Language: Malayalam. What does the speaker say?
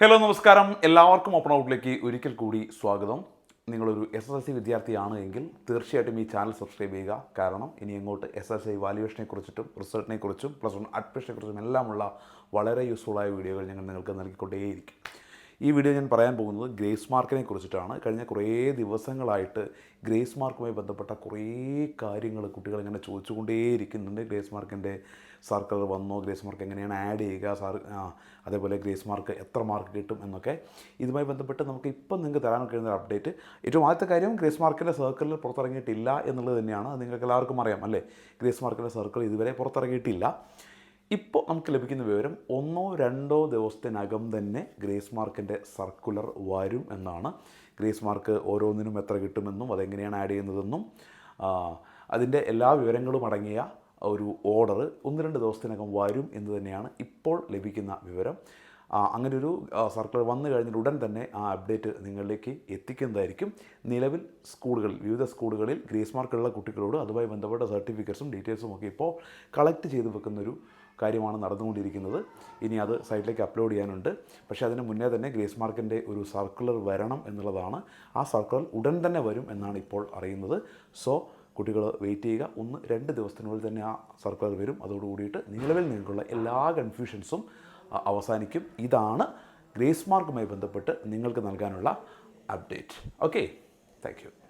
ഹലോ നമസ്കാരം. എല്ലാവർക്കും ഓപ്പൺ ഔട്ടിലേക്ക് ഒരിക്കൽ കൂടി സ്വാഗതം. നിങ്ങളൊരു എസ് എസ് എൽ സി വിദ്യാർത്ഥിയാണ് എങ്കിൽ തീർച്ചയായിട്ടും ഈ ചാനൽ സബ്സ്ക്രൈബ് ചെയ്യുക. കാരണം ഇനി അങ്ങോട്ട് എസ് എസ് ഐ വാല്യുവേഷനെ കുറിച്ചിട്ടും റിസൾട്ടിനെ കുറിച്ചും പ്ലസ് വൺ അഡ്മിഷനെ കുറിച്ചും എല്ലാമുള്ള വളരെ യൂസ്ഫുള്ളായ വീഡിയോകൾ ഞങ്ങൾ നിങ്ങൾക്ക് നൽകിക്കൊണ്ടേയിരിക്കും. ഈ വീഡിയോ ഞാൻ പറയാൻ പോകുന്നത് ഗ്രേസ് മാർക്കിനെ കുറിച്ചിട്ടാണ്. കഴിഞ്ഞ കുറേ ദിവസങ്ങളായിട്ട് ഗ്രേസ് മാർക്കുമായി ബന്ധപ്പെട്ട കുറേ കാര്യങ്ങൾ കുട്ടികൾ ഇങ്ങനെ ചോദിച്ചുകൊണ്ടേയിരിക്കുന്നുണ്ട്. ഗ്രേസ് മാർക്കിന്റെ സർക്കിൾ വന്നോ ഗ്രേസ് മാർക്ക് എങ്ങനെയാണ് ആഡ് ചെയ്യുക സാർ അതേപോലെ ഗ്രേസ് മാർക്ക് എത്ര മാർക്ക് കിട്ടും എന്നൊക്കെ ഇതുമായി ബന്ധപ്പെട്ട് നമുക്ക് ഇപ്പം നിങ്ങൾക്ക് തരാൻ കഴിയുന്ന ഒരു അപ്ഡേറ്റ് ഏറ്റവും ആദ്യത്തെ കാര്യം ഗ്രേസ് മാർക്കിന്റെ സർക്കിളിൽ പുറത്തിറങ്ങിയിട്ടില്ല എന്നുള്ളത് തന്നെയാണ്. നിങ്ങൾക്ക് എല്ലാവർക്കും അറിയാം അല്ലേ? ഗ്രേസ് മാർക്കിന്റെ സർക്കിൾ ഇതുവരെ പുറത്തിറങ്ങിയിട്ടില്ല. ഇപ്പോൾ നമുക്ക് ലഭിക്കുന്ന വിവരം ഒന്നോ രണ്ടോ ദിവസത്തിനകം തന്നെ ഗ്രേസ് മാർക്കിന്റെ സർക്കുലർ വരും എന്നാണ്. ഗ്രേസ് മാർക്ക് ഓരോന്നിനും എത്ര കിട്ടുമെന്നും അതെങ്ങനെയാണ് ആഡ് ചെയ്യുന്നതെന്നും അതിന്റെ എല്ലാ വിവരങ്ങളും അടങ്ങിയ ഒരു ഓർഡർ ഒന്ന് രണ്ട് ദിവസത്തിനകം വരും എന്ന് തന്നെയാണ് ഇപ്പോൾ ലഭിക്കുന്ന വിവരം. അങ്ങനെ ഒരു സർക്കുലർ വന്നു കഴിഞ്ഞാൽ ഉടൻ തന്നെ ആ അപ്ഡേറ്റ് നിങ്ങളിലേക്ക് എത്തിക്കുന്നതായിരിക്കും. നിലവിൽ സ്കൂളുകളിൽ വിവിധ സ്കൂളുകളിൽ ഗ്രേസ് മാർക്കുള്ള കുട്ടികളോട് അതുമായി ബന്ധപ്പെട്ട സർട്ടിഫിക്കറ്റ്സും ഡീറ്റെയിൽസും ഒക്കെ ഇപ്പോൾ കളക്ട് ചെയ്ത് വെക്കുന്നൊരു കാര്യമാണ് നടന്നുകൊണ്ടിരിക്കുന്നത്. ഇനി അത് സൈറ്റിലേക്ക് അപ്ലോഡ് ചെയ്യാനുണ്ട്. പക്ഷേ അതിന് മുന്നേ തന്നെ ഗ്രേസ് മാർക്കിന്റെ ഒരു സർക്കുലർ വരണം എന്നുള്ളതാണ്. ആ സർക്കുലർ ഉടൻ തന്നെ വരും എന്നാണ് ഇപ്പോൾ അറിയുന്നത്. സോ കുട്ടികൾ വെയിറ്റ് ചെയ്യുക. ഒന്ന് രണ്ട് ദിവസത്തിനുള്ളിൽ തന്നെ ആ സർക്കുലർ വരും. അതോടുകൂടിയിട്ട് നിലവിൽ നിങ്ങൾക്കുള്ള എല്ലാ കൺഫ്യൂഷൻസും അവസാനിക്കും. ഇതാണ് ഗ്രേസ് മാർക്കുമായി ബന്ധപ്പെട്ട് നിങ്ങൾക്ക് നൽകാനുള്ള അപ്ഡേറ്റ്. ഓക്കെ. താങ്ക്